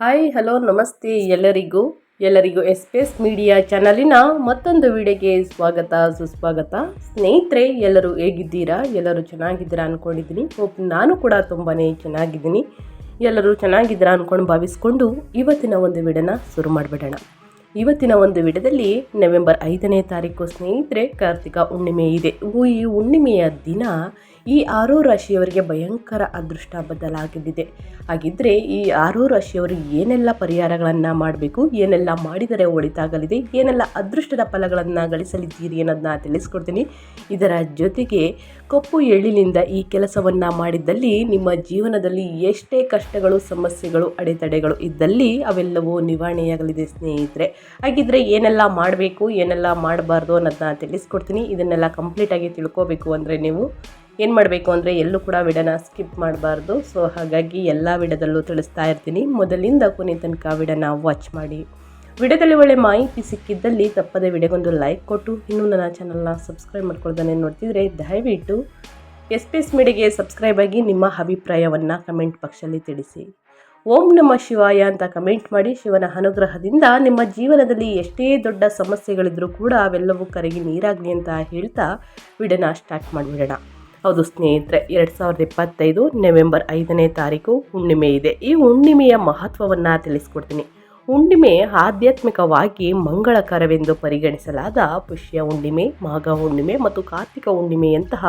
Hi, hello, ನಮಸ್ತೆ ಎಲ್ಲರಿಗೂ. ಎಲ್ಲರಿಗೂ ಎಸ್ಪೇಸ್ ಮೀಡಿಯಾ ಚಾನಲಿನ ಮತ್ತೊಂದು ವಿಡಿಯೋಗೆ ಸ್ವಾಗತ, ಸುಸ್ವಾಗತ. ಸ್ನೇಹಿತರೆ, ಎಲ್ಲರೂ ಹೇಗಿದ್ದೀರಾ? ಎಲ್ಲರೂ ಚೆನ್ನಾಗಿದ್ದೀರಾ ಅಂದ್ಕೊಂಡಿದ್ದೀನಿ ಹೋಪ್ ನಾನು ಕೂಡ ತುಂಬಾ ಚೆನ್ನಾಗಿದ್ದೀನಿ. ಎಲ್ಲರೂ ಚೆನ್ನಾಗಿದ್ದೀರಾ ಅಂದ್ಕೊಂಡು ಭಾವಿಸ್ಕೊಂಡು ಇವತ್ತಿನ ಒಂದು ವಿಡನ ಶುರು ಮಾಡಿಬಿಡೋಣ. ಇವತ್ತಿನ ಒಂದು ವಿಡದಲ್ಲಿ ನವೆಂಬರ್ ಐದನೇ ತಾರೀಕು ಸ್ನೇಹಿತರೆ, ಕಾರ್ತಿಕ ಹುಣ್ಣಿಮೆ ಇದೆ. ಈ ಹುಣ್ಣಿಮೆಯ ದಿನ ಈ ಆರೋ ರಾಶಿಯವರಿಗೆ ಭಯಂಕರ ಅದೃಷ್ಟ ಬದಲಾಗಲಿದೆ ಹಾಗಿದ್ರೆ ಈ ಆರೋ ರಾಶಿಯವರು ಏನೆಲ್ಲ ಪರಿಹಾರಗಳನ್ನು ಮಾಡಬೇಕು, ಏನೆಲ್ಲ ಮಾಡಿದರೆ ಒಳಿತಾಗಲಿದೆ, ಏನೆಲ್ಲ ಅದೃಷ್ಟದ ಫಲಗಳನ್ನು ಗಳಿಸಲಿದ್ದೀರಿ ಅನ್ನೋದನ್ನ ತಿಳಿಸ್ಕೊಡ್ತೀನಿ. ಇದರ ಜೊತೆಗೆ ಕಪ್ಪು ಎಳ್ಳಿನಿಂದ ಈ ಕೆಲಸವನ್ನು ಮಾಡಿದ್ದಲ್ಲಿ ನಿಮ್ಮ ಜೀವನದಲ್ಲಿ ಎಷ್ಟೇ ಕಷ್ಟಗಳು, ಸಮಸ್ಯೆಗಳು, ಅಡೆತಡೆಗಳು ಇದ್ದಲ್ಲಿ ಅವೆಲ್ಲವೂ ನಿವಾರಣೆಯಾಗಲಿದೆ ಸ್ನೇಹಿತರೆ. ಹಾಗಿದ್ರೆ ಏನೆಲ್ಲ ಮಾಡಬೇಕು, ಏನೆಲ್ಲ ಮಾಡಬಾರ್ದು ಅನ್ನೋದನ್ನ ತಿಳಿಸ್ಕೊಡ್ತೀನಿ. ಇದನ್ನೆಲ್ಲ ಕಂಪ್ಲೀಟಾಗಿ ತಿಳ್ಕೋಬೇಕು ಅಂದರೆ ನೀವು ಏನು ಮಾಡಬೇಕು ಅಂದರೆ ಎಲ್ಲೂ ಕೂಡ ವಿಡನ ಸ್ಕಿಪ್ ಮಾಡಬಾರ್ದು. ಸೊ ಹಾಗಾಗಿ ಎಲ್ಲ ವಿಡದಲ್ಲೂ ತಿಳಿಸ್ತಾ ಇರ್ತೀನಿ. ಮೊದಲಿಂದ ಕೊನೆ ತನಕ ವಿಡನ ವಾಚ್ ಮಾಡಿ. ವಿಡಿಯೋದಲ್ಲಿ ಒಳ್ಳೆ ಮಾಹಿತಿ ಸಿಕ್ಕಿದ್ದಲ್ಲಿ ತಪ್ಪದೆ ವಿಡಿಯೋಗೊಂದು ಲೈಕ್ ಕೊಟ್ಟು, ಇನ್ನೂ ನನ್ನ ಚಾನಲ್ನ ಸಬ್ಸ್ಕ್ರೈಬ್ ಮಾಡ್ಕೊಳ್ದಾನೆ ನೋಡ್ತಿದ್ರೆ ದಯವಿಟ್ಟು ಎಸ್ ಪಿ ಎಸ್ ಮೀಡಿಯಾಗೆ ಸಬ್ಸ್ಕ್ರೈಬ್ ಆಗಿ ನಿಮ್ಮ ಅಭಿಪ್ರಾಯವನ್ನು ಕಮೆಂಟ್ ಬಾಕ್ಸಲ್ಲಿ ತಿಳಿಸಿ. ಓಂ ನಮ ಶಿವಾಯ ಅಂತ ಕಮೆಂಟ್ ಮಾಡಿ ಶಿವನ ಅನುಗ್ರಹದಿಂದ ನಿಮ್ಮ ಜೀವನದಲ್ಲಿ ಎಷ್ಟೇ ದೊಡ್ಡ ಸಮಸ್ಯೆಗಳಿದ್ರೂ ಕೂಡ ಅವೆಲ್ಲವೂ ಕರಗಿ ನೀರಾಗಲಿ ಅಂತ ಹೇಳ್ತಾ ವಿಡನ ಸ್ಟಾರ್ಟ್ ಮಾಡಿಬಿಡೋಣ. ಹೌದು ಸ್ನೇಹಿತರೆ, ಎರಡು ಸಾವಿರದ ಇಪ್ಪತ್ತೈದು ನವೆಂಬರ್ ಐದನೇ ತಾರೀಕು ಹುಣ್ಣಿಮೆ ಇದೆ. ಈ ಹುಣ್ಣಿಮೆಯ ಮಹತ್ವವನ್ನು ತಿಳಿಸ್ಕೊಡ್ತೀನಿ. ಹುಣ್ಣಿಮೆ ಆಧ್ಯಾತ್ಮಿಕವಾಗಿ ಮಂಗಳಕರವೆಂದು ಪರಿಗಣಿಸಲಾದ ಪುಷ್ಯ ಹುಣ್ಣಿಮೆ, ಮಾಘ ಹುಣ್ಣಿಮೆ ಮತ್ತು ಕಾರ್ತಿಕ ಹುಣ್ಣಿಮೆಯಂತಹ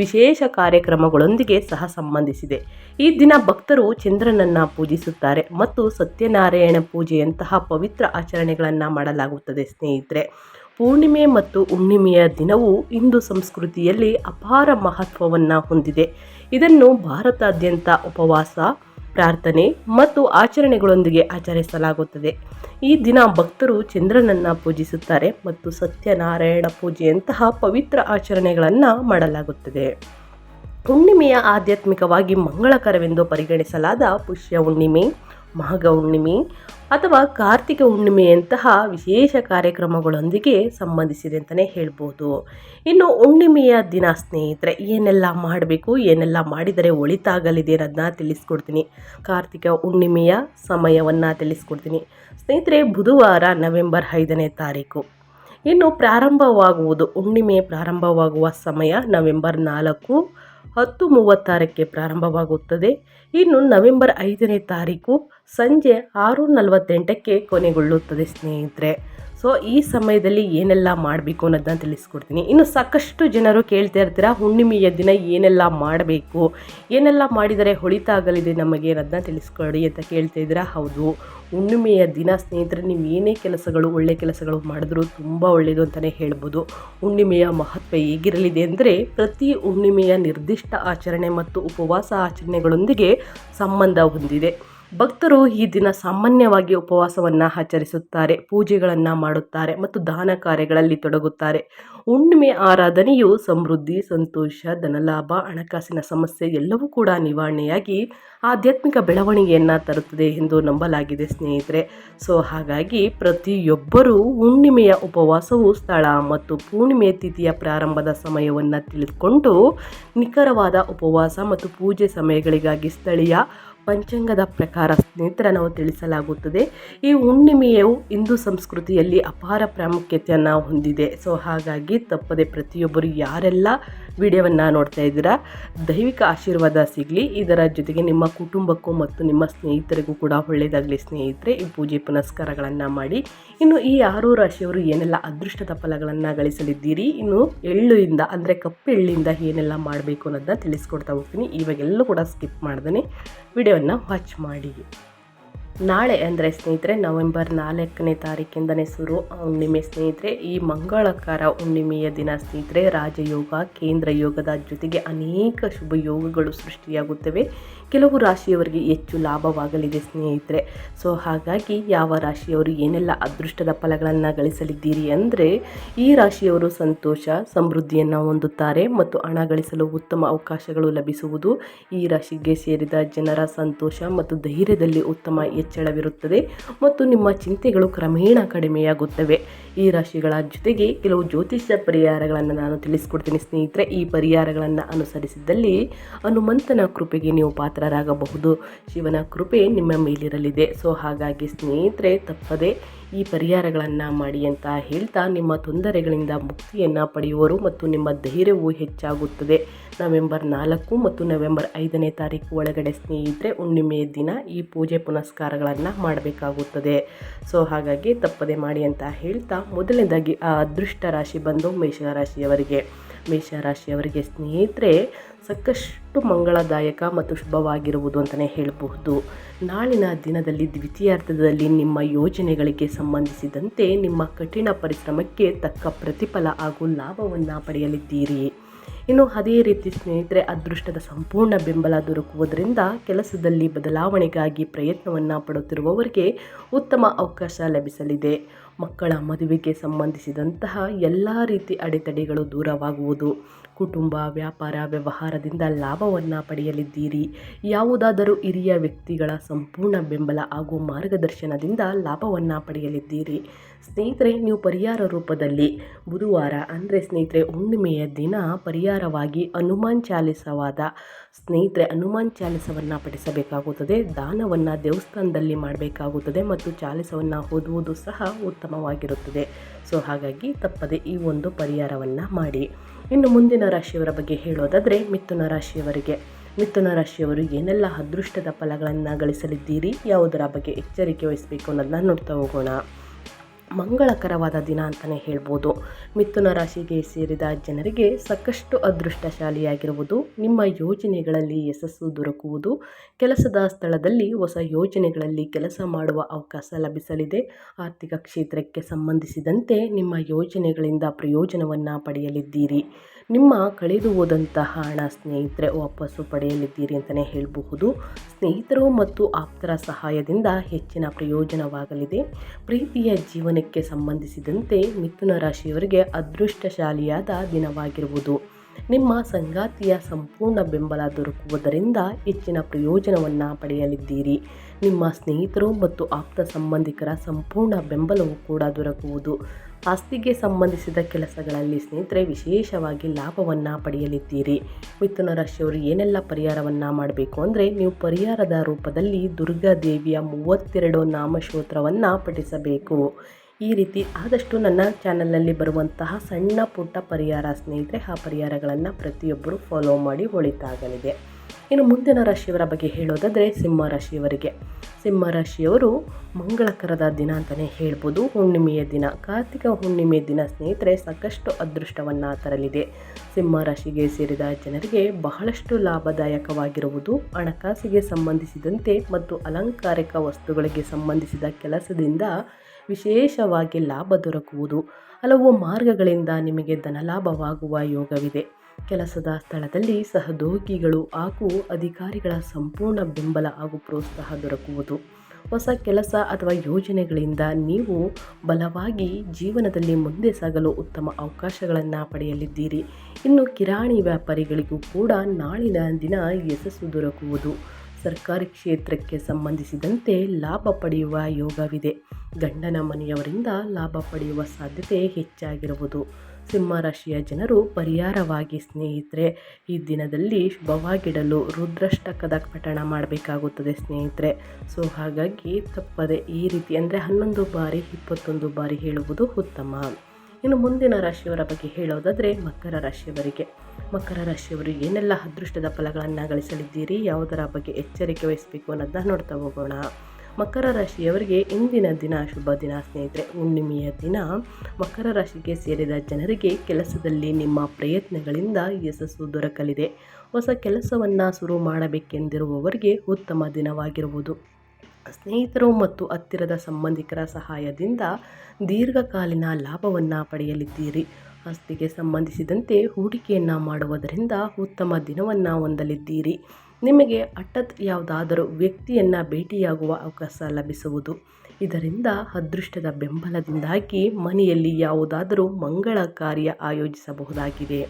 ವಿಶೇಷ ಕಾರ್ಯಕ್ರಮಗಳೊಂದಿಗೆ ಸಹ ಸಂಬಂಧಿಸಿದೆ. ಈ ದಿನ ಭಕ್ತರು ಚಂದ್ರನನ್ನು ಪೂಜಿಸುತ್ತಾರೆ ಮತ್ತು ಸತ್ಯನಾರಾಯಣ ಪೂಜೆಯಂತಹ ಪವಿತ್ರ ಆಚರಣೆಗಳನ್ನು ಮಾಡಲಾಗುತ್ತದೆ ಸ್ನೇಹಿತರೆ. ಪೂರ್ಣಿಮೆ ಮತ್ತು ಹುಣ್ಣಿಮೆಯ ದಿನವು ಹಿಂದೂ ಸಂಸ್ಕೃತಿಯಲ್ಲಿ ಅಪಾರ ಮಹತ್ವವನ್ನು ಹೊಂದಿದೆ. ಇದನ್ನು ಭಾರತಾದ್ಯಂತ ಉಪವಾಸ, ಪ್ರಾರ್ಥನೆ ಮತ್ತು ಆಚರಣೆಗಳೊಂದಿಗೆ ಆಚರಿಸಲಾಗುತ್ತದೆ. ಈ ದಿನ ಭಕ್ತರು ಚಂದ್ರನನ್ನು ಪೂಜಿಸುತ್ತಾರೆ ಮತ್ತು ಸತ್ಯನಾರಾಯಣ ಪೂಜೆಯಂತಹ ಪವಿತ್ರ ಆಚರಣೆಗಳನ್ನು ಮಾಡಲಾಗುತ್ತದೆ. ಹುಣ್ಣಿಮೆಯ ಆಧ್ಯಾತ್ಮಿಕವಾಗಿ ಮಂಗಳಕರವೆಂದು ಪರಿಗಣಿಸಲಾದ ಪುಷ್ಯ ಹುಣ್ಣಿಮೆ ಮಾಘ ಹುಣ್ಣಿಮೆ ಅಥವಾ ಕಾರ್ತಿಕ ಹುಣ್ಣಿಮೆಯಂತಹ ವಿಶೇಷ ಕಾರ್ಯಕ್ರಮಗಳೊಂದಿಗೆ ಸಂಬಂಧಿಸಿದೆ ಅಂತಲೇ ಹೇಳ್ಬೋದು. ಇನ್ನು ಹುಣ್ಣಿಮೆಯ ದಿನ ಸ್ನೇಹಿತರೆ, ಏನೆಲ್ಲ ಮಾಡಬೇಕು, ಏನೆಲ್ಲ ಮಾಡಿದರೆ ಒಳಿತಾಗಲಿದೆ ಅನ್ನೋದನ್ನ ತಿಳಿಸ್ಕೊಡ್ತೀನಿ. ಕಾರ್ತಿಕ ಹುಣ್ಣಿಮೆಯ ಸಮಯವನ್ನು ತಿಳಿಸ್ಕೊಡ್ತೀನಿ. ಸ್ನೇಹಿತರೆ, ಬುಧವಾರ ನವೆಂಬರ್ ಐದನೇ ತಾರೀಕು. ಇನ್ನು ಪ್ರಾರಂಭವಾಗುವುದು, ಹುಣ್ಣಿಮೆ ಪ್ರಾರಂಭವಾಗುವ ಸಮಯ ನವೆಂಬರ್ ನಾಲ್ಕು ಹತ್ತು ಮೂವತ್ತಾರಕ್ಕೆ ಪ್ರಾರಂಭವಾಗುತ್ತದೆ. ಇನ್ನು ನವೆಂಬರ್ ಐದನೇ ತಾರೀಕು ಸಂಜೆ ಆರು ನಲವತ್ತೆಂಟಕ್ಕೆ ಕೊನೆಗೊಳ್ಳುತ್ತದೆ ಸ್ನೇಹಿತರೆ. ಸೊ ಈ ಸಮಯದಲ್ಲಿ ಏನೆಲ್ಲ ಮಾಡಬೇಕು ಅನ್ನೋದನ್ನ ತಿಳಿಸ್ಕೊಡ್ತೀನಿ. ಇನ್ನು ಸಾಕಷ್ಟು ಜನರು ಕೇಳ್ತಾ ಇರ್ತೀರಾ, ಹುಣ್ಣಿಮೆಯ ದಿನ ಏನೆಲ್ಲ ಮಾಡಬೇಕು, ಏನೆಲ್ಲ ಮಾಡಿದರೆ ಹೊಳಿತಾಗಲಿದೆ ನಮಗೆ ಅನ್ನೋದನ್ನ ತಿಳಿಸ್ಕೊಡಿ ಅಂತ ಕೇಳ್ತಾ ಇದ್ದೀರಾ? ಹೌದು, ಹುಣ್ಣಿಮೆಯ ದಿನ ಸ್ನೇಹಿತರೆ, ನೀವು ಏನೇ ಕೆಲಸಗಳು, ಒಳ್ಳೆ ಕೆಲಸಗಳು ಮಾಡಿದ್ರೂ ತುಂಬ ಒಳ್ಳೆಯದು ಅಂತಲೇ ಹೇಳ್ಬೋದು. ಹುಣ್ಣಿಮೆಯ ಮಹತ್ವ ಹೇಗಿರಲಿದೆ ಅಂದರೆ, ಪ್ರತಿ ಹುಣ್ಣಿಮೆಯ ನಿರ್ದಿಷ್ಟ ಆಚರಣೆ ಮತ್ತು ಉಪವಾಸ ಆಚರಣೆಗಳೊಂದಿಗೆ ಸಂಬಂಧ ಹೊಂದಿದೆ. ಭಕ್ತರು ಈ ದಿನ ಸಾಮಾನ್ಯವಾಗಿ ಉಪವಾಸವನ್ನು ಆಚರಿಸುತ್ತಾರೆ, ಪೂಜೆಗಳನ್ನು ಮಾಡುತ್ತಾರೆ ಮತ್ತು ದಾನ ಕಾರ್ಯಗಳಲ್ಲಿ ತೊಡಗುತ್ತಾರೆ. ಹುಣ್ಣಿಮೆ ಆರಾಧನೆಯು ಸಮೃದ್ಧಿ, ಸಂತೋಷ, ಧನಲಾಭ, ಹಣಕಾಸಿನ ಸಮಸ್ಯೆ ಎಲ್ಲವೂ ಕೂಡ ನಿವಾರಣೆಯಾಗಿ ಆಧ್ಯಾತ್ಮಿಕ ಬೆಳವಣಿಗೆಯನ್ನು ತರುತ್ತದೆ ಎಂದು ನಂಬಲಾಗಿದೆ ಸ್ನೇಹಿತರೆ. ಸೊ, ಹಾಗಾಗಿ ಪ್ರತಿಯೊಬ್ಬರೂ ಹುಣ್ಣಿಮೆಯ ಉಪವಾಸವು ಸ್ಥಳ ಮತ್ತು ಪೂರ್ಣಿಮೆ ತಿಥಿಯ ಪ್ರಾರಂಭದ ಸಮಯವನ್ನು ತಿಳಿದುಕೊಂಡು ನಿಖರವಾದ ಉಪವಾಸ ಮತ್ತು ಪೂಜೆ ಸಮಯಗಳಿಗಾಗಿ ಸ್ಥಳೀಯ ಪಂಚಾಂಗದ ಪ್ರಕಾರ ಸ್ನೇಹಿತರ, ನಾವು ತಿಳಿಸಲಾಗುತ್ತದೆ, ಈ ಹುಣ್ಣಿಮೆಯು ಹಿಂದೂ ಸಂಸ್ಕೃತಿಯಲ್ಲಿ ಅಪಾರ ಪ್ರಾಮುಖ್ಯತೆಯನ್ನು ಹೊಂದಿದೆ. ಸೊ ಹಾಗಾಗಿ ತಪ್ಪದೆ ಪ್ರತಿಯೊಬ್ಬರು ಯಾರೆಲ್ಲ ವಿಡಿಯೋವನ್ನು ನೋಡ್ತಾ ಇದ್ದೀರಾ? ದೈವಿಕ ಆಶೀರ್ವಾದ ಸಿಗಲಿ. ಇದರ ಜೊತೆಗೆ ನಿಮ್ಮ ಕುಟುಂಬಕ್ಕೂ ಮತ್ತು ನಿಮ್ಮ ಸ್ನೇಹಿತರಿಗೂ ಕೂಡ ಒಳ್ಳೆಯದಾಗಲಿ ಸ್ನೇಹಿತರೆ. ಈ ಪೂಜೆ ಪುನಸ್ಕಾರಗಳನ್ನು ಮಾಡಿ. ಇನ್ನು ಈ ಆರು ರಾಶಿಯವರು ಏನೆಲ್ಲ ಅದೃಷ್ಟದ ಫಲಗಳನ್ನು ಗಳಿಸಲಿದ್ದೀರಿ? ಇನ್ನು ಎಳ್ಳುಯಿಂದ ಅಂದರೆ ಕಪ್ಪು ಎಳ್ಳಿಂದ ಏನೆಲ್ಲ ಮಾಡಬೇಕು ಅನ್ನೋದನ್ನ ತಿಳಿಸ್ಕೊಡ್ತಾ ಹೋಗ್ತೀನಿ. ಇವಾಗೆಲ್ಲೂ ಕೂಡ ಸ್ಕಿಪ್ ಮಾಡ್ದೇ ವಿಡಿಯೋವನ್ನು ವಾಚ್ ಮಾಡಿ. ನಾಳೆ ಅಂದರೆ ಸ್ನೇಹಿತರೆ ನವೆಂಬರ್ ನಾಲ್ಕನೇ ತಾರೀಕಿಂದನೇ ಶುರು ಹುಣ್ಣಿಮೆ ಸ್ನೇಹಿತರೆ. ಈ ಮಂಗಳಕರ ಹುಣ್ಣಿಮೆಯ ದಿನ ಸ್ನೇಹಿತರೆ, ರಾಜಯೋಗ, ಕೇಂದ್ರ ಯೋಗದ ಜೊತೆಗೆ ಅನೇಕ ಶುಭ ಯೋಗಗಳು ಸೃಷ್ಟಿಯಾಗುತ್ತವೆ. ಕೆಲವು ರಾಶಿಯವರಿಗೆ ಹೆಚ್ಚು ಲಾಭವಾಗಲಿದೆ ಸ್ನೇಹಿತರೆ. ಸೊ ಹಾಗಾಗಿ ಯಾವ ರಾಶಿಯವರು ಏನೆಲ್ಲ ಅದೃಷ್ಟದ ಫಲಗಳನ್ನು ಗಳಿಸಲಿದ್ದೀರಿ ಅಂದರೆ, ಈ ರಾಶಿಯವರು ಸಂತೋಷ, ಸಮೃದ್ಧಿಯನ್ನು ಹೊಂದುತ್ತಾರೆ ಮತ್ತು ಹಣ ಗಳಿಸಲು ಉತ್ತಮ ಅವಕಾಶಗಳು ಲಭಿಸುವುದು. ಈ ರಾಶಿಗೆ ಸೇರಿದ ಜನರ ಸಂತೋಷ ಮತ್ತು ಧೈರ್ಯದಲ್ಲಿ ಉತ್ತಮ ಹೆಚ್ಚಳವಿರುತ್ತದೆ ಮತ್ತು ನಿಮ್ಮ ಚಿಂತೆಗಳು ಕ್ರಮೇಣ ಕಡಿಮೆಯಾಗುತ್ತವೆ. ಈ ರಾಶಿಗಳ ಜೊತೆಗೆ ಕೆಲವು ಜ್ಯೋತಿಷ್ಯ ಪರಿಹಾರಗಳನ್ನು ನಾನು ತಿಳಿಸ್ಕೊಡ್ತೀನಿ ಸ್ನೇಹಿತರೆ. ಈ ಪರಿಹಾರಗಳನ್ನು ಅನುಸರಿಸಿದ್ದಲ್ಲಿ ಹನುಮಂತನ ಕೃಪೆಗೆ ನೀವು ಪಾತ್ರರಾಗಬಹುದು. ಶಿವನ ಕೃಪೆ ನಿಮ್ಮ ಮೇಲಿರಲಿದೆ. ಸೊ, ಹಾಗಾಗಿ ಸ್ನೇಹಿತರೆ, ತಪ್ಪದೆ ಈ ಪರಿಹಾರಗಳನ್ನು ಮಾಡಿ ಅಂತ ಹೇಳ್ತಾ ನಿಮ್ಮ ತೊಂದರೆಗಳಿಂದ ಮುಕ್ತಿಯನ್ನು ಪಡೆಯುವರು ಮತ್ತು ನಿಮ್ಮ ಧೈರ್ಯವು ಹೆಚ್ಚಾಗುತ್ತದೆ. ನವೆಂಬರ್ ನಾಲ್ಕು ಮತ್ತು ನವೆಂಬರ್ ಐದನೇ ತಾರೀಕು ಒಳಗಡೆ ಸ್ನೇಹಿತರೆ ಹುಣ್ಣಿಮೆಯ ದಿನ ಈ ಪೂಜೆ ಪುನಸ್ಕಾರಗಳನ್ನು ಮಾಡಬೇಕಾಗುತ್ತದೆ. ಸೊ, ಹಾಗಾಗಿ ತಪ್ಪದೆ ಮಾಡಿ ಅಂತ ಹೇಳ್ತಾ ಮೊದಲನೇದಾಗಿ ಆ ಅದೃಷ್ಟ ರಾಶಿ ಬಂದು ಮೇಷರಾಶಿಯವರಿಗೆ. ಮೇಷರಾಶಿಯವರಿಗೆ ಸ್ನೇಹಿತರೆ, ಸಾಕಷ್ಟು ಮಂಗಳದಾಯಕ ಮತ್ತು ಶುಭವಾಗಿರುವುದು ಅಂತಲೇ ಹೇಳಬಹುದು. ನಾಳಿನ ದಿನದಲ್ಲಿ ದ್ವಿತೀಯಾರ್ಧದಲ್ಲಿ ನಿಮ್ಮ ಯೋಜನೆಗಳಿಗೆ ಸಂಬಂಧಿಸಿದಂತೆ ನಿಮ್ಮ ಕಠಿಣ ಪರಿಶ್ರಮಕ್ಕೆ ತಕ್ಕ ಪ್ರತಿಫಲ ಹಾಗೂ ಲಾಭವನ್ನು ಪಡೆಯಲಿದ್ದೀರಿ. ಇನ್ನು ಅದೇ ರೀತಿ ಸ್ನೇಹಿತರೆ, ಅದೃಷ್ಟದ ಸಂಪೂರ್ಣ ಬೆಂಬಲ ದೊರಕುವುದರಿಂದ ಕೆಲಸದಲ್ಲಿ ಬದಲಾವಣೆಗಾಗಿ ಪ್ರಯತ್ನವನ್ನು ಪಡುತ್ತಿರುವವರಿಗೆ ಉತ್ತಮ ಅವಕಾಶ ಲಭಿಸಲಿದೆ. ಮಕ್ಕಳ ಮದುವೆಗೆ ಸಂಬಂಧಿಸಿದಂತಹ ಎಲ್ಲ ರೀತಿ ಅಡೆತಡೆಗಳು ದೂರವಾಗುವುದು. ಕುಟುಂಬ, ವ್ಯಾಪಾರ, ವ್ಯವಹಾರದಿಂದ ಲಾಭವನ್ನು ಪಡೆಯಲಿದ್ದೀರಿ. ಯಾವುದಾದರೂ ಹಿರಿಯ ವ್ಯಕ್ತಿಗಳ ಸಂಪೂರ್ಣ ಬೆಂಬಲ ಹಾಗೂ ಮಾರ್ಗದರ್ಶನದಿಂದ ಲಾಭವನ್ನು ಪಡೆಯಲಿದ್ದೀರಿ. ಸ್ನೇಹಿತರೆ, ನೀವು ಪರಿಹಾರ ರೂಪದಲ್ಲಿ ಬುಧವಾರ ಅಂದರೆ ಸ್ನೇಹಿತರೆ, ಹುಣ್ಣಿಮೆಯ ದಿನ ಪರಿಹಾರವಾಗಿ ಹನುಮಾನ್ ಚಾಲಿಸವಾದ ಸ್ನೇಹಿತರೆ, ಹನುಮಾನ್ ಚಾಲಿಸವನ್ನು ಪಡಿಸಬೇಕಾಗುತ್ತದೆ ದಾನವನ್ನು ದೇವಸ್ಥಾನದಲ್ಲಿ ಮಾಡಬೇಕಾಗುತ್ತದೆ ಮತ್ತು ಚಾಲಿಸವನ್ನು ಓದುವುದು ಸಹ ಉತ್ತಮವಾಗಿರುತ್ತದೆ. ಸೊ, ಹಾಗಾಗಿ ತಪ್ಪದೆ ಈ ಒಂದು ಪರಿಹಾರವನ್ನು ಮಾಡಿ. ಇನ್ನು ಮುಂದಿನ ರಾಶಿಯವರ ಬಗ್ಗೆ ಹೇಳೋದಾದರೆ ಮಿಥುನ ರಾಶಿಯವರಿಗೆ. ಮಿಥುನ ರಾಶಿಯವರು ಏನೆಲ್ಲ ಅದೃಷ್ಟದ ಫಲಗಳನ್ನು ಗಳಿಸಲಿದ್ದೀರಿ, ಯಾವುದರ ಬಗ್ಗೆ ಎಚ್ಚರಿಕೆ ವಹಿಸಬೇಕು ಅನ್ನೋದನ್ನ ನೋಡ್ತಾ ಹೋಗೋಣ. ಮಂಗಳಕರವಾದ ದಿನ ಅಂತಲೇ ಹೇಳ್ಬೋದು. ಮಿಥುನ ರಾಶಿಗೆ ಸೇರಿದ ಜನರಿಗೆ ಸಾಕಷ್ಟು ಅದೃಷ್ಟಶಾಲಿಯಾಗಿರುವುದು, ನಿಮ್ಮ ಯೋಜನೆಗಳಲ್ಲಿ ಯಶಸ್ಸು ದೊರಕುವುದು, ಕೆಲಸದ ಸ್ಥಳದಲ್ಲಿ ಹೊಸ ಯೋಜನೆಗಳಲ್ಲಿ ಕೆಲಸ ಮಾಡುವ ಅವಕಾಶ ಲಭಿಸಲಿದೆ. ಆರ್ಥಿಕ ಕ್ಷೇತ್ರಕ್ಕೆ ಸಂಬಂಧಿಸಿದಂತೆ ನಿಮ್ಮ ಯೋಜನೆಗಳಿಂದ ಪ್ರಯೋಜನವನ್ನು ಪಡೆಯಲಿದ್ದೀರಿ. ನಿಮ್ಮ ಕಳೆದು ಹೋದಂತಹ ಹಣ ಸ್ನೇಹಿತರೆ ವಾಪಸ್ಸು ಪಡೆಯಲಿದ್ದೀರಿ ಅಂತಲೇ ಹೇಳಬಹುದು. ಸ್ನೇಹಿತರು ಮತ್ತು ಆಪ್ತರ ಸಹಾಯದಿಂದ ಹೆಚ್ಚಿನ ಪ್ರಯೋಜನವಾಗಲಿದೆ. ಪ್ರೀತಿಯ ಜೀವನಕ್ಕೆ ಸಂಬಂಧಿಸಿದಂತೆ ಮಿಥುನ ರಾಶಿಯವರಿಗೆ ಅದೃಷ್ಟಶಾಲಿಯಾದ ದಿನವಾಗಿರುವುದು. ನಿಮ್ಮ ಸಂಗಾತಿಯ ಸಂಪೂರ್ಣ ಬೆಂಬಲ ದೊರಕುವುದರಿಂದ ಹೆಚ್ಚಿನ ಪ್ರಯೋಜನವನ್ನು ಪಡೆಯಲಿದ್ದೀರಿ. ನಿಮ್ಮ ಸ್ನೇಹಿತರು ಮತ್ತು ಆಪ್ತ ಸಂಬಂಧಿಕರ ಸಂಪೂರ್ಣ ಬೆಂಬಲವು ಕೂಡ ದೊರಕುವುದು. ಆಸ್ತಿಗೆ ಸಂಬಂಧಿಸಿದ ಕೆಲಸಗಳಲ್ಲಿ ಸ್ನೇಹಿತರೆ ವಿಶೇಷವಾಗಿ ಲಾಭವನ್ನು ಪಡೆಯಲಿದ್ದೀರಿ. ಮಿಥುನ ರಾಶಿಯವರು ಏನೆಲ್ಲ ಪರಿಹಾರವನ್ನು ಮಾಡಬೇಕು ಅಂದರೆ ನೀವು ಪರಿಹಾರದ ರೂಪದಲ್ಲಿ ದುರ್ಗಾದೇವಿಯ ಮೂವತ್ತೆರಡು ನಾಮಶೋತ್ರವನ್ನು ಪಠಿಸಬೇಕು. ಈ ರೀತಿ ಆದಷ್ಟು ನನ್ನ ಚಾನಲ್ನಲ್ಲಿ ಬರುವಂತಹ ಸಣ್ಣ ಪುಟ್ಟ ಪರಿಹಾರ ಸ್ನೇಹಿತರೆ, ಆ ಪರಿಹಾರಗಳನ್ನು ಪ್ರತಿಯೊಬ್ಬರು ಫಾಲೋ ಮಾಡಿ ಒಳಿತಾಗಲಿದೆ ಇನ್ನು ಮುಂದಿನ ರಾಶಿಯವರ ಬಗ್ಗೆ ಹೇಳೋದಾದರೆ ಸಿಂಹ ರಾಶಿಯವರಿಗೆ. ಸಿಂಹ ರಾಶಿಯವರು ಮಂಗಳಕರದ ದಿನ ಅಂತಲೇ ಹೇಳ್ಬೋದು. ಹುಣ್ಣಿಮೆಯ ದಿನ, ಕಾರ್ತಿಕ ಹುಣ್ಣಿಮೆಯ ದಿನ ಸ್ನೇಹಿತರೆ, ಸಾಕಷ್ಟು ಅದೃಷ್ಟವನ್ನು ತರಲಿದೆ. ಸಿಂಹ ರಾಶಿಗೆ ಸೇರಿದ ಜನರಿಗೆ ಬಹಳಷ್ಟು ಲಾಭದಾಯಕವಾಗಿರುವುದು ಹಣಕಾಸಿಗೆ ಸಂಬಂಧಿಸಿದಂತೆ ಮತ್ತು ಅಲಂಕಾರಿಕ ವಸ್ತುಗಳಿಗೆ ಸಂಬಂಧಿಸಿದ ಕೆಲಸದಿಂದ ವಿಶೇಷವಾಗಿ ಲಾಭ ದೊರಕುವುದು. ಹಲವು ಮಾರ್ಗಗಳಿಂದ ನಿಮಗೆ ಧನಲಾಭವಾಗುವ ಯೋಗವಿದೆ. ಕೆಲಸದ ಸ್ಥಳದಲ್ಲಿ ಸಹೋದ್ಯೋಗಿಗಳು ಹಾಗೂ ಅಧಿಕಾರಿಗಳ ಸಂಪೂರ್ಣ ಬೆಂಬಲ ಹಾಗೂ ಪ್ರೋತ್ಸಾಹ ದೊರಕುವುದು. ಹೊಸ ಕೆಲಸ ಅಥವಾ ಯೋಜನೆಗಳಿಂದ ನೀವು ಬಲವಾಗಿ ಜೀವನದಲ್ಲಿ ಮುಂದೆ ಸಾಗಲು ಉತ್ತಮ ಅವಕಾಶಗಳನ್ನು ಪಡೆಯಲಿದ್ದೀರಿ. ಇನ್ನು ಕಿರಾಣಿ ವ್ಯಾಪಾರಿಗಳಿಗೂ ಕೂಡ ನಾಳಿನ ದಿನ ಯಶಸ್ಸು ದೊರಕುವುದು. ಸರ್ಕಾರಿ ಕ್ಷೇತ್ರಕ್ಕೆ ಸಂಬಂಧಿಸಿದಂತೆ ಲಾಭ ಪಡೆಯುವ ಯೋಗವಿದೆ. ಗಂಡನ ಮನೆಯವರಿಂದ ಲಾಭ ಪಡೆಯುವ ಸಾಧ್ಯತೆ ಹೆಚ್ಚಾಗಿರುವುದು. ಸಿಂಹರಾಶಿಯ ಜನರು ಪರಿಹಾರವಾಗಿ ಸ್ನೇಹಿತರೆ, ಈ ದಿನದಲ್ಲಿ ಶುಭವಾಗಿಡಲು ರುದ್ರಷ್ಟಕದ ಪಠಣ ಮಾಡಬೇಕಾಗುತ್ತದೆ ಸ್ನೇಹಿತರೆ. ಸೊ, ಹಾಗಾಗಿ ತಪ್ಪದೆ ಈ ರೀತಿ ಅಂದರೆ ಹನ್ನೊಂದು ಬಾರಿ, ಇಪ್ಪತ್ತೊಂದು ಬಾರಿ ಹೇಳುವುದು ಉತ್ತಮ. ಇನ್ನು ಮುಂದಿನ ರಾಶಿಯವರ ಬಗ್ಗೆ ಹೇಳೋದಾದರೆ ಮಕರ ರಾಶಿಯವರಿಗೆ. ಮಕರ ರಾಶಿಯವರು ಏನೆಲ್ಲ ಅದೃಷ್ಟದ ಫಲಗಳನ್ನು ಗಳಿಸಲಿದ್ದೀರಿ, ಯಾವುದರ ಬಗ್ಗೆ ಎಚ್ಚರಿಕೆ ವಹಿಸಬೇಕು ಅನ್ನೋದನ್ನ ನೋಡ್ತಾ ಹೋಗೋಣ. ಮಕರ ರಾಶಿಯವರಿಗೆ ಇಂದಿನ ದಿನ ಶುಭ ದಿನ ಸ್ನೇಹಿತರೆ. ಹುಣ್ಣಿಮೆಯ ದಿನ ಮಕರ ರಾಶಿಗೆ ಸೇರಿದ ಜನರಿಗೆ ಕೆಲಸದಲ್ಲಿ ನಿಮ್ಮ ಪ್ರಯತ್ನಗಳಿಂದ ಯಶಸ್ಸು ದೊರಕಲಿದೆ. ಹೊಸ ಕೆಲಸವನ್ನು ಶುರು ಮಾಡಬೇಕೆಂದಿರುವವರಿಗೆ ಉತ್ತಮ ದಿನವಾಗಿರುವುದು ಸ್ನೇಹಿತರು ಮತ್ತು ಹತ್ತಿರದ ಸಂಬಂಧಿಕರ ಸಹಾಯದಿಂದ ದೀರ್ಘಕಾಲೀನ ಲಾಭವನ್ನು ಪಡೆಯಲಿದ್ದೀರಿ. ಆಸ್ತಿಗೆ ಸಂಬಂಧಿಸಿದಂತೆ ಹೂಡಿಕೆಯನ್ನು ಮಾಡುವುದರಿಂದ ಉತ್ತಮ ದಿನವನ್ನು ಹೊಂದಲಿದ್ದೀರಿ. ನಿಮಗೆ ಹಠತ್ ಯಾವುದಾದರೂ ವ್ಯಕ್ತಿಯನ್ನು ಭೇಟಿಯಾಗುವ ಅವಕಾಶ ಲಭಿಸುವುದು. ಇದರಿಂದ ಅದೃಷ್ಟದ ಬೆಂಬಲದಿಂದಾಗಿ ಮನೆಯಲ್ಲಿ ಯಾವುದಾದರೂ ಮಂಗಳ ಕಾರ್ಯ ಆಯೋಜಿಸಬಹುದಾಗಿದೆ.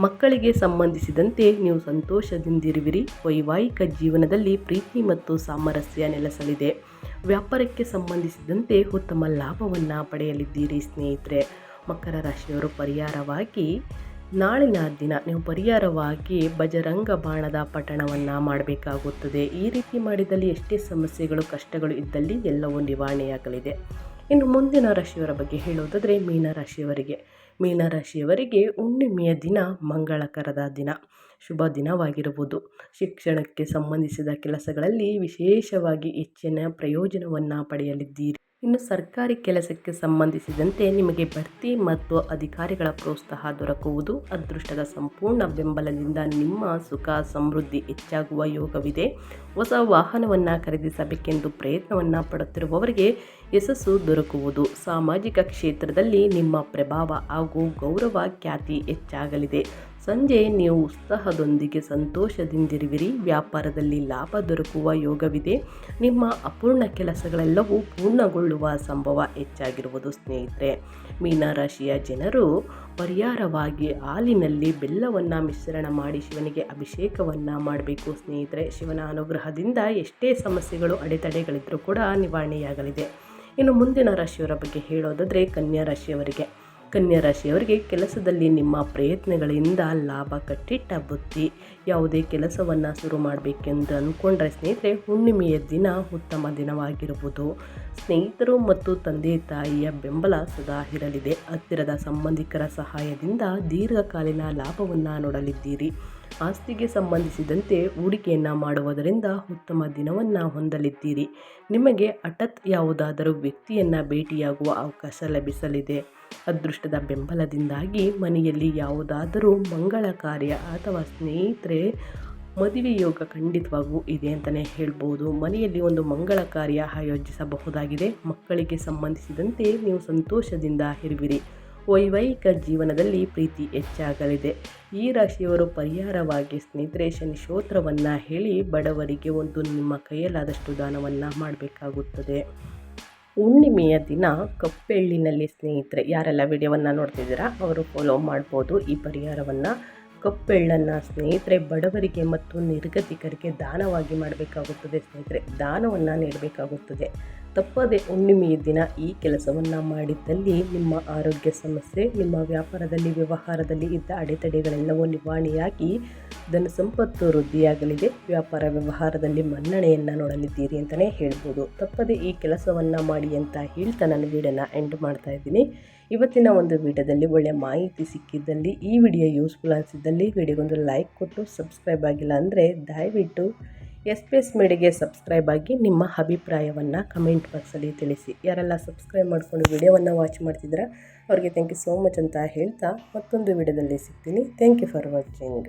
ಮಕ್ಕಳಿಗೆ ಸಂಬಂಧಿಸಿದಂತೆ ನೀವು ಸಂತೋಷದಿಂದಿರುವಿರಿ. ವೈವಾಹಿಕ ಜೀವನದಲ್ಲಿ ಪ್ರೀತಿ ಮತ್ತು ಸಾಮರಸ್ಯ ನೆಲೆಸಲಿದೆ. ವ್ಯಾಪಾರಕ್ಕೆ ಸಂಬಂಧಿಸಿದಂತೆ ಉತ್ತಮ ಲಾಭವನ್ನು ಪಡೆಯಲಿದ್ದೀರಿ ಸ್ನೇಹಿತರೆ. ಮಕರ ರಾಶಿಯವರು ಪರಿಹಾರವಾಗಿ ನಾಳಿನ ದಿನ ನೀವು ಪರಿಹಾರವಾಗಿ ಬಜರಂಗ ಬಾಣದ ಪಠಣವನ್ನು ಮಾಡಬೇಕಾಗುತ್ತದೆ. ಈ ರೀತಿ ಮಾಡಿದಲ್ಲಿ ಎಷ್ಟೇ ಸಮಸ್ಯೆಗಳು, ಕಷ್ಟಗಳು ಇದ್ದಲ್ಲಿ ಎಲ್ಲವೂ ನಿವಾರಣೆಯಾಗಲಿದೆ. ಇನ್ನು ಮುಂದಿನ ರಾಶಿಯವರ ಬಗ್ಗೆ ಹೇಳುವುದಾದರೆ ಮೀನರಾಶಿಯವರಿಗೆ ಮೀನರಾಶಿಯವರಿಗೆ ಹುಣ್ಣಿಮೆಯ ದಿನ ಮಂಗಳಕರದ ದಿನ. ಶುಭ ದಿನವಾಗಿರುವುದು. ಶಿಕ್ಷಣಕ್ಕೆ ಸಂಬಂಧಿಸಿದ ಕೆಲಸಗಳಲ್ಲಿ ವಿಶೇಷವಾಗಿ ಹೆಚ್ಚಿನ ಪ್ರಯೋಜನವನ್ನು ಪಡೆಯಲಿದ್ದೀರಿ. ಇನ್ನು ಸರ್ಕಾರಿ ಕೆಲಸಕ್ಕೆ ಸಂಬಂಧಿಸಿದಂತೆ ನಿಮಗೆ ಬಡ್ತಿ ಮತ್ತು ಅಧಿಕಾರಿಗಳ ಪ್ರೋತ್ಸಾಹ ದೊರಕುವುದು ಅದೃಷ್ಟದ ಸಂಪೂರ್ಣ ಬೆಂಬಲದಿಂದ ನಿಮ್ಮ ಸುಖ ಸಮೃದ್ಧಿ ಹೆಚ್ಚಾಗುವ ಯೋಗವಿದೆ. ಹೊಸ ವಾಹನವನ್ನು ಖರೀದಿಸಬೇಕೆಂದು ಪ್ರಯತ್ನವನ್ನು ಪಡುತ್ತಿರುವವರಿಗೆ ಯಶಸ್ಸು ದೊರಕುವುದು. ಸಾಮಾಜಿಕ ಕ್ಷೇತ್ರದಲ್ಲಿ ನಿಮ್ಮ ಪ್ರಭಾವ ಹಾಗೂ ಗೌರವ ಖ್ಯಾತಿ ಹೆಚ್ಚಾಗಲಿದೆ. ಸಂಜೆ ನೀವು ಉತ್ಸಾಹದೊಂದಿಗೆ ಸಂತೋಷದಿಂದಿರುವಿರಿ. ವ್ಯಾಪಾರದಲ್ಲಿ ಲಾಭ ದೊರಕುವ ಯೋಗವಿದೆ. ನಿಮ್ಮ ಅಪೂರ್ಣ ಕೆಲಸಗಳೆಲ್ಲವೂ ಪೂರ್ಣಗೊಳ್ಳುವ ಸಂಭವ ಹೆಚ್ಚಾಗಿರುವುದು ಸ್ನೇಹಿತರೆ. ಮೀನರಾಶಿಯ ಜನರು ಪರಿಹಾರವಾಗಿ ಹಾಲಿನಲ್ಲಿ ಬೆಲ್ಲವನ್ನು ಮಿಶ್ರಣ ಮಾಡಿ ಶಿವನಿಗೆ ಅಭಿಷೇಕವನ್ನು ಮಾಡಬೇಕು ಸ್ನೇಹಿತರೆ. ಶಿವನ ಅನುಗ್ರಹದಿಂದ ಎಷ್ಟೇ ಸಮಸ್ಯೆಗಳು ಅಡೆತಡೆಗಳಿದ್ದರೂ ಕೂಡ ನಿವಾರಣೆಯಾಗಲಿದೆ. ಇನ್ನು ಮುಂದಿನ ರಾಶಿಯವರ ಬಗ್ಗೆ ಹೇಳೋದಾದರೆ ಕನ್ಯಾ ರಾಶಿಯವರಿಗೆ. ಕನ್ಯಾ ರಾಶಿಯವರಿಗೆ ಕೆಲಸದಲ್ಲಿ ನಿಮ್ಮ ಪ್ರಯತ್ನಗಳಿಂದ ಲಾಭ ಕಟ್ಟಿಟ್ಟ ಬುತ್ತಿ ಯಾವುದೇ ಕೆಲಸವನ್ನು ಶುರು ಮಾಡಬೇಕೆಂದು ಅಂದ್ಕೊಂಡ್ರೆ ಸ್ನೇಹಿತರೆ, ಹುಣ್ಣಿಮೆಯ ದಿನ ಉತ್ತಮ ದಿನವಾಗಿರುವುದು ಸ್ನೇಹಿತರು ಮತ್ತು ತಂದೆ ತಾಯಿಯ ಬೆಂಬಲ ಸದಾ ಇರಲಿದೆ. ಹತ್ತಿರದ ಸಂಬಂಧಿಕರ ಸಹಾಯದಿಂದ ದೀರ್ಘಕಾಲೀನ ಲಾಭವನ್ನು ನೋಡಲಿದ್ದೀರಿ. ಆಸ್ತಿಗೆ ಸಂಬಂಧಿಸಿದಂತೆ ಹೂಡಿಕೆಯನ್ನು ಮಾಡುವುದರಿಂದ ಉತ್ತಮ ದಿನವನ್ನು ಹೊಂದಲಿದ್ದೀರಿ. ನಿಮಗೆ ಹಠತ್ ಯಾವುದಾದರೂ ವ್ಯಕ್ತಿಯನ್ನು ಭೇಟಿಯಾಗುವ ಅವಕಾಶ ಲಭಿಸಲಿದೆ. ಅದೃಷ್ಟದ ಬೆಂಬಲದಿಂದಾಗಿ ಮನೆಯಲ್ಲಿ ಯಾವುದಾದರೂ ಮಂಗಳ ಕಾರ್ಯ ಅಥವಾ ಸ್ನೇಹಿತರೆ ಮದುವೆ ಯೋಗ ಖಂಡಿತವಾಗೂ ಇದೆ ಅಂತಲೇ ಹೇಳ್ಬೋದು. ಮನೆಯಲ್ಲಿ ಒಂದು ಮಂಗಳ ಕಾರ್ಯ ಆಯೋಜಿಸಬಹುದಾಗಿದೆ. ಮಕ್ಕಳಿಗೆ ಸಂಬಂಧಿಸಿದಂತೆ ನೀವು ಸಂತೋಷದಿಂದ ಇರುವಿರಿ. ವೈವಾಹಿಕ ಜೀವನದಲ್ಲಿ ಪ್ರೀತಿ ಹೆಚ್ಚಾಗಲಿದೆ. ಈ ರಾಶಿಯವರು ಪರಿಹಾರವಾಗಿ ಸ್ನೇಹಿತರೆ ಶನಿ ಸ್ತೋತ್ರವನ್ನು ಹೇಳಿ ಬಡವರಿಗೆ ಒಂದು ನಿಮ್ಮ ಕೈಯಲ್ಲಾದಷ್ಟು ದಾನವನ್ನು ಮಾಡಬೇಕಾಗುತ್ತದೆ. ಹುಣ್ಣಿಮೆಯ ದಿನ ಕಪ್ಪೆಳ್ಳಿನಲ್ಲಿ ಸ್ನೇಹಿತರೆ, ಯಾರೆಲ್ಲ ವಿಡಿಯೋವನ್ನು ನೋಡ್ತಿದ್ದೀರಾ ಅವರು ಫಾಲೋ ಮಾಡ್ಬೋದು. ಈ ಪರಿಹಾರವನ್ನು ಕಪ್ಪೆಳ್ಳನ್ನು ಸ್ನೇಹಿತರೆ ಬಡವರಿಗೆ ಮತ್ತು ನಿರ್ಗತಿಕರಿಗೆ ದಾನವಾಗಿ ಮಾಡಬೇಕಾಗುತ್ತದೆ ಸ್ನೇಹಿತರೆ. ದಾನವನ್ನು ನೀಡಬೇಕಾಗುತ್ತದೆ. ತಪ್ಪದೆ ಹುಣ್ಣಿಮೆಯ ದಿನ ಈ ಕೆಲಸವನ್ನು ಮಾಡಿದ್ದಲ್ಲಿ ನಿಮ್ಮ ಆರೋಗ್ಯ ಸಮಸ್ಯೆ, ನಿಮ್ಮ ವ್ಯಾಪಾರದಲ್ಲಿ, ವ್ಯವಹಾರದಲ್ಲಿ ಇದ್ದ ಅಡೆತಡೆಗಳೆಲ್ಲವೂ ನಿವಾರಣೆಯಾಗಿ ಧನ ಸಂಪತ್ತು ವೃದ್ಧಿಯಾಗಲಿದೆ. ವ್ಯಾಪಾರ ವ್ಯವಹಾರದಲ್ಲಿ ಮನ್ನಣೆಯನ್ನು ನೋಡಲಿದ್ದೀರಿ ಅಂತಲೇ ಹೇಳ್ಬೋದು. ತಪ್ಪದೆ ಈ ಕೆಲಸವನ್ನು ಮಾಡಿ ಅಂತ ಹೇಳ್ತಾ ನಾನು ವಿಡಿಯೋನ ಎಂಡ್ ಮಾಡ್ತಾ ಇದ್ದೀನಿ. ಇವತ್ತಿನ ಒಂದು ವಿಡಿಯೋದಲ್ಲಿ ಒಳ್ಳೆಯ ಮಾಹಿತಿ ಸಿಕ್ಕಿದ್ದಲ್ಲಿ, ಈ ವಿಡಿಯೋ ಯೂಸ್ಫುಲ್ ಅನಿಸಿದ್ದಲ್ಲಿ, ವಿಡಿಯೋಗೊಂದು ಲೈಕ್ ಕೊಟ್ಟು ಸಬ್ಸ್ಕ್ರೈಬ್ ಆಗಿಲ್ಲ ಅಂದರೆ ದಯವಿಟ್ಟು ಎಸ್ ಪಿ ಎಸ್ ಮೇಡಿಗೆ ಸಬ್ಸ್ಕ್ರೈಬ್ ಆಗಿ ನಿಮ್ಮ ಅಭಿಪ್ರಾಯವನ್ನು ಕಮೆಂಟ್ ಬಾಕ್ಸಲ್ಲಿ ತಿಳಿಸಿ. ಯಾರೆಲ್ಲ ಸಬ್ಸ್ಕ್ರೈಬ್ ಮಾಡಿಕೊಂಡು ವಿಡಿಯೋವನ್ನು ವಾಚ್ ಮಾಡ್ತಿದ್ದೀರಾ, ಅವರಿಗೆ ಥ್ಯಾಂಕ್ ಯು ಸೋ ಮಚ್ ಅಂತ ಹೇಳ್ತಾ ಮತ್ತೊಂದು ವಿಡಿಯೋದಲ್ಲಿ ಸಿಗ್ತೀನಿ. Thank you for watching